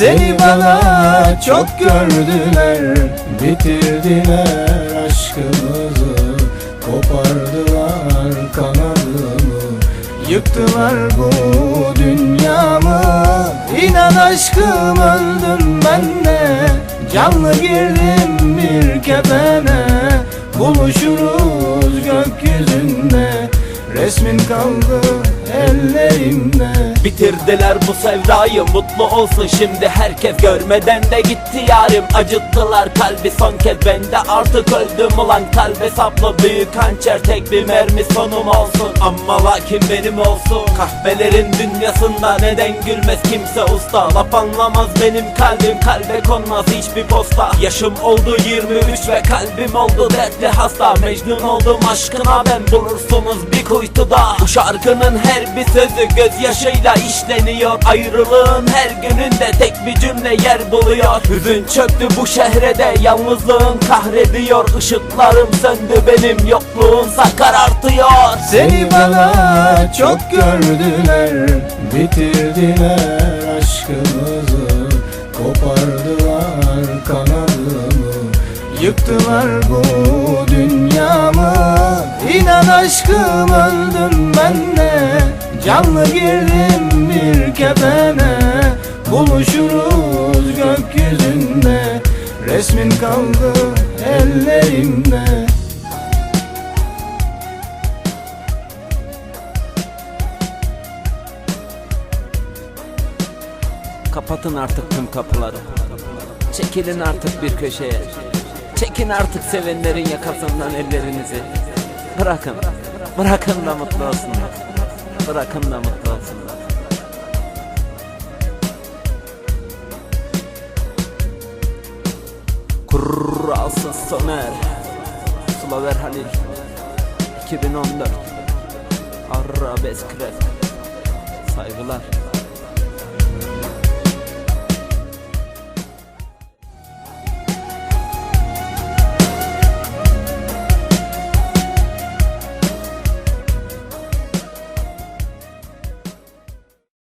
Seni bana çok gördüler. Bitirdiler aşkımızı. Kopardılar kanadımı Yıktılar bu dünyamı. İnan aşkım öldüm ben de. Canlı girdim bir kefene. Buluşuruz gökyüzünde. Resmin kaldı ellerimde Bitirdiler bu sevdayı mutlu olsun şimdi herkes. Görmeden de gitti yarim acıttılar kalbi. Son kez Ben artık öldüm ulan kalbe. Saplı büyük hançer Tek bir mermi sonum olsun. Ama lakin benim olsun. Kahvelerin dünyasında neden gülmez kimse usta? Laf anlamaz benim kalbim kalbe konmaz hiçbir posta. Yaşım oldu 23 ve kalbim oldu dertli hasta. Mecnun oldum aşkına ben bulursunuz bir kuytuda. Bu şarkının her bir sözü gözyaşıyla işleniyor. Ayrılığın her gününde tek bir cümle yer buluyor. Hüzün çöktü bu şehre de yalnızlığın kahrediyor. Işıklarım söndü benim yokluğunsa karartıyor. Seni bana çok gördüler Bitirdiler aşkımızı. Kopardılar kanadımı Yıktılar bu dünyamı. İnan aşkım öldüm ben de Canlı girdim bir kefene Buluşuruz gökyüzünde. Resmin kaldı ellerimde. Kapatın artık tüm kapıları. Çekilin artık bir köşeye. Çekin artık sevenlerin yakasından ellerinizi. Bırakın. Bırakın da mutlu olsunlar Bırakın da mutlu olsunlar. Kurrasız Soner. Slaver Halil. 2014 Arabesk Rap Saygılar